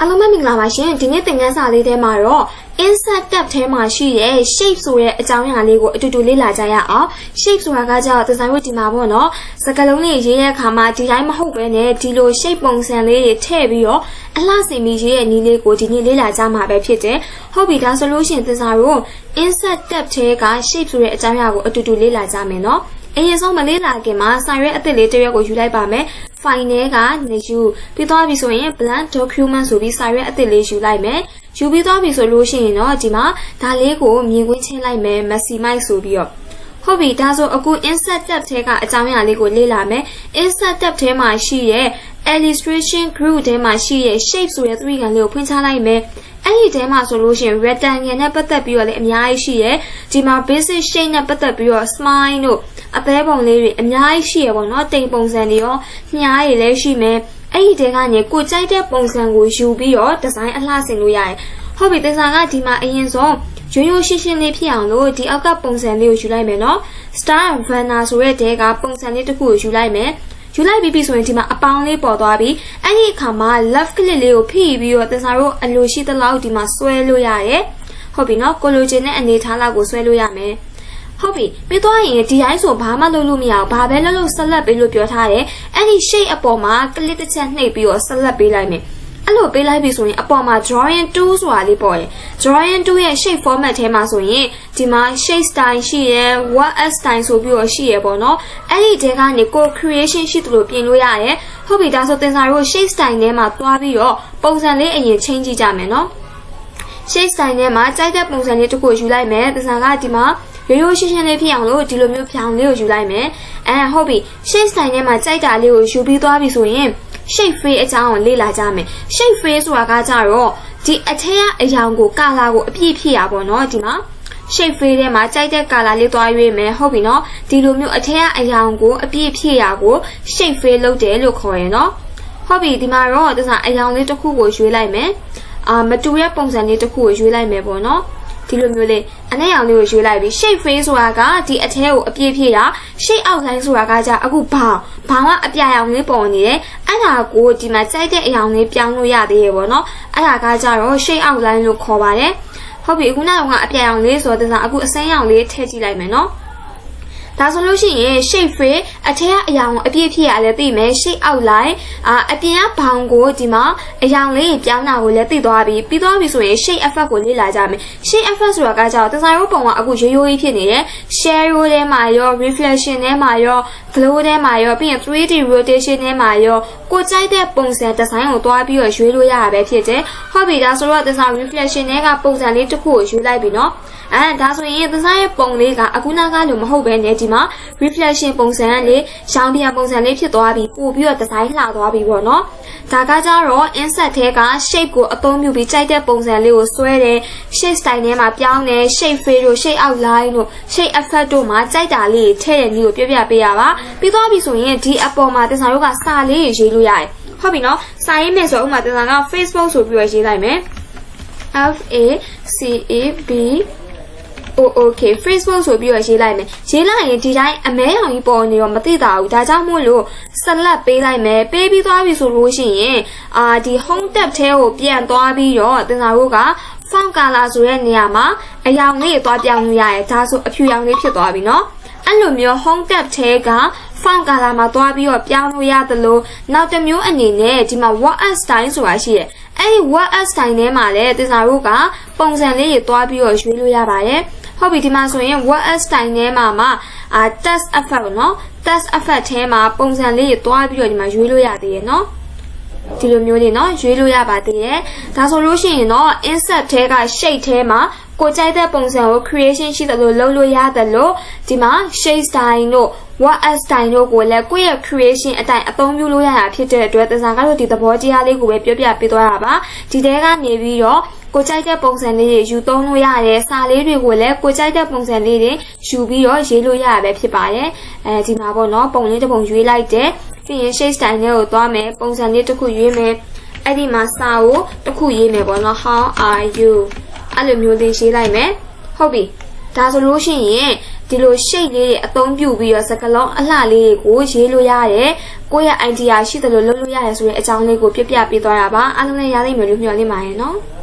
အားလုံးပဲမင်္ဂလာပါရှင်ဒီနေ့သင်ခန်းစာလေးထဲမှာတော့ insert tab ထဲမှာရှိတဲ့ shape ဆိုတဲ့အကြောင်းအရာလေးကိုအတူတူလေ့လာကြရအောင် shape ဆိုတာကကြောင့်ဒီဇိုင်းဝတ်ဒီမှာပေါ့နော်စကားလုံးလေးရေးတဲ့အခါမှာဒီတိုင်းမဟုတ်ပဲနဲ့ဒီလို shape ပုံစံလေးတွေထည့်ပြီးတော့အလှစင်ပြီးရေးတဲ့နည်းလေးကိုဒီနေ့လေ့လာကြမှာပဲဖြစ်တယ်ဟုတ်ပြီဒါဆိုလို့ရှိရင်သင်စာတို့ insert tab ထဲက shape ဆိုတဲ့အကြောင်းအရာကိုအတူတူလေ့လာကြမယ်နော်အရင်ဆုံးမလေးလာခင်မှာစာရွက်အသစ်လေးတစ်ရွက်ကိုယူလိုက်ပါမယ်။ file ထဲကနေယူပြီးသွားပြီဆိုရင် blank document ဆိုပြီးစာရွက်အသစ်လေးယူလိုက်မယ်။ယူပြီးသွားပြီဆိုလို့ရှိရင်တော့ဒီမှာဒါလေးကိုမြင်ကွင်းချင်းလိုက်မယ် maximize ဆိုပြီးတော့ဟုတ်ပြီဒါဆိုအခု insert tab ထဲကအကြောင်းအရာလေးကိုလေ့လာမယ် insert tab ထဲမှာရှိရဲ့ illustration group ထဲမှာရှိရဲ့ shape ဆိုတဲ့သူ့ခံလေးကိုဖွင့်ချလိုက်မယ်အဲ့ဒီထဲမှာဆိုလို့ရှိရင် rectangle နဲ့ပတ်သက်ပြီးတော့လည်းအများကြီးရှိရဲ့ဒီမှာ basic shape နဲ့ပတ်သက်ပြီးတော့ smile တို့ အသေးပုံလေးတွေအများကြီးရှိရပေါ့နော်တိမ်ပုံစံတွေရောမြားတွေလည်းရှိမယ်အဲ့ဒီတဲကနေကိုကြိုက်တဲ့ပုံစံကိုယူပြီးတော့ဒီဇိုင်းအလှဆင်လို့ရတယ်ဟုတ်ပြီတင်စာကဒီမှာအရင်ဆုံးရိုးရိုးရှင်းရှင်းလေးဖြစ်အောင်လို့ဒီအောက်ကပုံစံလေးကိုယူလိုက်မယ်နော် star vanna ဆိုတဲ့တဲကပုံစံလေးတစ်ခုကိုယူလိုက်မယ်ယူလိုက်ပြီးပြီဆိုရင်ဒီမှာအပေါင်းလေးပေါ်သွားပြီအဲ့ဒီအခါမှာ left click လေးကိုဖိပြီးတော့တင်စာတို့အလိုရှိသလောက်ဒီမှာဆွဲလို့ရတယ်ဟုတ်ပြီနော်ကိုလိုချင်တဲ့အနေထားလောက်ကိုဆွဲလို့ရမယ် ဟုတ်ပြီပြီးသွားရင်ဒီတိုင်းဆိုဘာမှလုပ်လို့မရဘူးဘာပဲလုပ်လို့ဆက်လက်ပေးလို့ပြောထားတယ်အဲ့ဒီ shape အပေါ်မှာ click တစ်ချက်နှိပ်ပြီးတော့ဆက်လက်ပေးလိုက်မယ်အဲ့လိုပေးလိုက်ပြီဆိုရင်အပေါ်မှာ drawing 2ဆိုတာလေးပေါ်တယ် drawing 2ရဲ့ shape format ထဲမှာဆိုရင်ဒီမှာ shape style ရှိရယ် what s style ဆိုပြီးတော့ရှိရယ်ပေါ့နော်အဲ့ဒီတဲကနေကို creation ရှိသလိုပြင်လို့ရတယ်ဟုတ်ပြီဒါဆိုသင်စာတို့ shape style ထဲမှာသွားပြီးတော့ပုံစံလေးအရင်ချင်းကြည့်ကြမယ်နော် shape style ထဲမှာကြိုက်တဲ့ပုံစံလေးတစ်ခုယူလိုက်မယ်သင်စာကဒီမှာ ရိုးရိုးရှင်းရှင်းလေးဖြစ်အောင်လို့ဒီလိုမျိုးဖြောင်လေးကိုယူလိုက်မယ်အဲဟုတ်ပြီ shape style ထဲမှာကြိုက်တာလေးကိုယူပြီးသွားပြီဆိုရင် shape face အကြောင်းကိုလေ့လာကြမယ် shape face ဆိုတာကကြတော့ဒီအထက်ကအရောင်ကိုကာလာကိုအပြည့်ဖြစ်ရပါတော့ဒီမှာ shape face ထဲမှာကြိုက်တဲ့ကာလာလေးသွားရွေးမယ်ဟုတ်ပြီနော်ဒီလိုမျိုးအထက်ကအရောင်ကိုအပြည့်ဖြစ်ရကို shape face လုပ်တယ်လို့ခေါ်ရယ်နော်ဟုတ်ပြီဒီမှာတော့တစားအရောင်လေးတစ်ခုကိုရွေးလိုက်မယ်အာမတူတဲ့ပုံစံလေးတစ်ခုကိုရွေးလိုက်မယ်ပေါ့နော် ဒီလိုမျိုးလေးအနဲ့ရောင်လေးကိုရွေးလိုက်ပြီး shape face ဆိုတာကဒီအထဲကိုအပြည့်ဖြည့်တာ shape outline ဆိုတာကじゃအခုဘောင်ဘောင်ကအပြာရောင်လေးပေါ်နေတယ်အဲ့ဒါကိုဒီမှာကြိုက်တဲ့အရောင်လေးပြောင်းလို့ရသေးရေပေါ့နော်အဲ့ဒါကကြတော့ shape outline လို့ခေါ်ပါတယ်ဟုတ်ပြီအခုနောက်ကအပြာရောင်လေးဆိုတော့အခုအစမ်းရောင်လေးထည့်ကြည့်လိုက်မယ်နော် ဒါဆိုလို့ရှိရင် shape face အထက်ကအရောင်အပြည့်ဖြစ်ရလဲသိမယ် shape outline အာအပြင်ကဘောင်ကိုဒီမှာအရောင်လေးပြောင်းတာကိုလည်းသိသွားပြီပြီးသွားပြီဆိုရင် shape effect ကိုလေ့လာကြမယ် shape effect ဆိုတာကကြောက်တစားရိုးပုံကအခုရိုးရိုးကြီးဖြစ်နေတယ် shadow ထဲမှာရော reflection ထဲမှာရော glow ထဲမှာရောပြီးရင် 3D rotation ထဲမှာရောကိုကြိုက်တဲ့ပုံစံဒီဇိုင်းကိုတွားပြီးတော့ရွေးလို့ရတာပဲဖြစ်တယ်ဟုတ်ပြီဒါဆိုတော့တစား reflection ထဲကပုံစံလေးတစ်ခုကိုယူလိုက်ပြီနော် အဲဒါဆိုရင်ဒီဇိုင်းရဲ့ပုံလေးကအခုနကလိုမဟုတ်ပဲねဒီမှာ reflection ပုံစံလေးရောင်ပြန်ပုံစံလေးဖြစ်သွားပြီပို့ပြီးတော့ဒီဇိုင်းလှသွားပြီပေါ့နော်ဒါကကြတော့ insert ထဲက shape ကိုအသုံးပြုပြီးကြိုက်တဲ့ပုံစံလေးကိုဆွဲတယ် shape style ထဲမှာပြောင်းတယ် shape fade တို့ shape outline တို့ shape effect တို့မှာကြိုက်တာလေးထည့်တဲ့နည်းကိုပြပြပေးရပါပြီးသွားပြီဆိုရင်ဒီအပေါ်မှာတင်စာတို့ကစာလေးရေးလို့ရတယ်ဟုတ်ပြီနော်စာရေးမယ်ဆိုဥမာတင်စာက Facebook ဆိုပြီးတော့ရေးလိုက်မယ် F A C A B O okay Facebook ဆိုပြီးတော့ရေးလိုက်မယ်ရေးလိုက်ရင်ဒီတိုင်းအမဲအောင်ကြီးပေါ်နေတော့မသိတာဘူးဒါကြောင့်မို့လို့ဆက်လက်ပေးလိုက်မယ်ပေးပြီးသွားပြီဆိုလို့ရှိရင်အာဒီ home tab ထဲကိုပြန်သွားပြီးတော့တင်စာတို့က font color ဆိုတဲ့နေရာမှာအရောင်လေးသွားပြောင်းလို့ရတယ်ဒါဆိုအဖြူရောင်လေးဖြစ်သွားပြီเนาะအဲ့လိုမျိုး home tab ထဲက font color မှာသွားပြီးတော့ပြောင်းလို့ရသလိုနောက်တစ်မျိုးအနေနဲ့ဒီမှာ what as style ဆိုတာရှိတယ်အဲ့ဒီ what as style ထဲမှာလည်းတင်စာတို့ကပုံစံလေးတွေသွားပြီးတော့ရွေးလို့ရပါတယ် ဟုတ်ပြီဒီမှာဆိုရင် what as style ထဲမှာမှာအာ test effect เนาะ test effect ထဲမှာပုံစံလေးတွေသွားပြီးတော့ဒီမှာရွေးလို့ရသေးရဲ့เนาะဒီလိုမျိုးလေးเนาะရွေးလို့ရပါသေးတယ်ဒါဆိုလို့ရှိရင်เนาะ insert ထဲက shape ထဲမှာကိုကြိုက်တဲ့ပုံစံကို creation ရှိတယ်လို့လုပ်လို့ရတယ်လို့ဒီမှာ shape style တို့ what as style တို့ကိုလည်းကိုယ့်ရဲ့ creation အတိုင်းအသုံးပြုလို့ရတာဖြစ်တဲ့အတွက်သင်္စာကတော့ဒီသဘောတရားလေးကိုပဲပြောပြပေးသွားတာပါဒီတဲကနေပြီးတော့ ကိုကြိုက်တဲ့ပုံစံလေးတွေယူသုံးလို့ရတယ်စာလေးတွေကိုလည်းကိုကြိုက်တဲ့ပုံစံလေးတွေယူပြီးတော့ရေးလို့ရတာပဲဖြစ်ပါတယ်အဲဒီမှာပေါ့နော်ပုံလေးတစ်ပုံရွေးလိုက်တယ်ပြီးရင် shape style နဲ့ကိုသွားမယ်ပုံစံလေးတစ်ခုရွေးမယ်အဲ့ဒီမှာစာကိုတစ်ခုရေးမယ်ပေါ့နော် how are you အဲ့လိုမျိုးလေးရေးလိုက်မယ်ဟုတ်ပြီဒါဆိုလို့ရှိရင်ဒီလို shape လေးတွေအသုံးပြုပြီးတော့စကားလုံးအလှလေးတွေကိုရေးလို့ရတယ်ကိုယ့်ရဲ့ idea ရှိသလိုလုပ်လို့ရတယ်ဆိုတဲ့အကြောင်းလေးကိုပြပြပေးသွားတာပါအားလုံးလည်းရလိမ့်မယ်လို့မျှော်လင့်ပါတယ်နော်